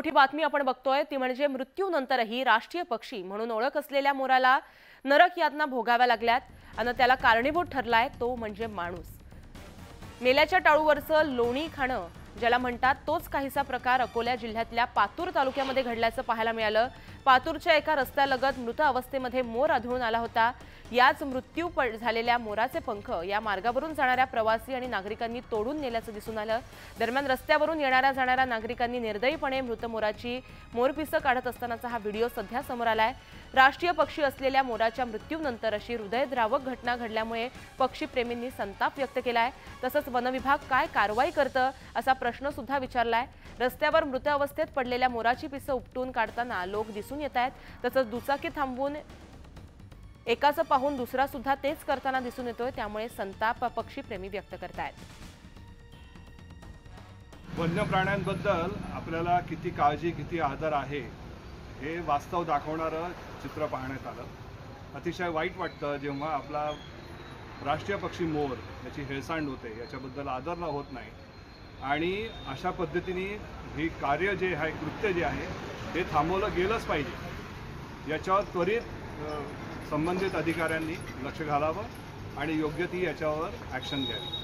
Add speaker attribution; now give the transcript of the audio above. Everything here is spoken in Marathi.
Speaker 1: मोठी बातमी आपण बघतोय ती म्हणजे मृत्यूनंतरही राष्ट्रीय पक्षी म्हणून ओळख असलेल्या मोराला नरक यातना भोगाव्या लागल्यात आणि त्याला कारणीभूत ठरलाय तो म्हणजे माणूस. मेल्याच्या टाळूवरचं लोणी खाणं ज्याला म्हणतात तोच काहीसा प्रकार अकोल्या जिल्ह्यातल्या पातूर तालुक्यामध्ये घडल्याचं पाहायला मिळालं. पातूरच्या एका रस्त्यालगत मृत अवस्थेमध्ये मोर आढळून आला होता. याच मृत्यू झालेल्या मोराचे पंख या मार्गावरून जाणाऱ्या प्रवासी आणि नागरिकांनी तोडून नेल्याचं दिसून आलं. दरम्यान रस्त्यावरून येणाऱ्या जाणाऱ्या नागरिकांनी निर्दयीपणे मृत मोराची मोरपिसं काढत असतानाचा हा व्हिडिओ सध्या समोर आलाय. राष्ट्रीय पक्षी असलेल्या मोराच्या मृत्यूनंतर अशी हृदयद्रावक घटना घडल्यामुळे पक्षीप्रेमींनी संताप व्यक्त केलाय. तसंच वनविभाग काय कारवाई करतं असा प्रश्न सुद्धा विचारलाय. रस्त्यावर मृत अवस्थेत पडलेल्या मोराची पिसं उपटून काढताना लोक दिसून येत आहेत. तसंच दुचाकी थांबवून एकाचं पाहून दुसरा सुद्धा तेच करताना दिसून येतोय. त्यामुळे संताप पक्षीप्रेमी व्यक्त करतायत.
Speaker 2: वन्य प्राण्यांबद्दल आपल्याला किती काळजी किती आदर आहे हे वास्तव दाखवणारं चित्र पाहण्यात आलं. अतिशय वाईट वाटतं जेव्हा आपला राष्ट्रीय पक्षी मोर याची हेळसांड होते. याच्याबद्दल आदर न होत नाही. आणि अशा पद्धतीने हे कार्य जे आहे कृत्य जे आहे ते थांबवलं गेलंच पाहिजे. याच्यावर त्वरित संबंधित अधिकाऱ्यांनी लक्ष घालावं आणि योग्य ती याच्यावर ॲक्शन घ्यावी.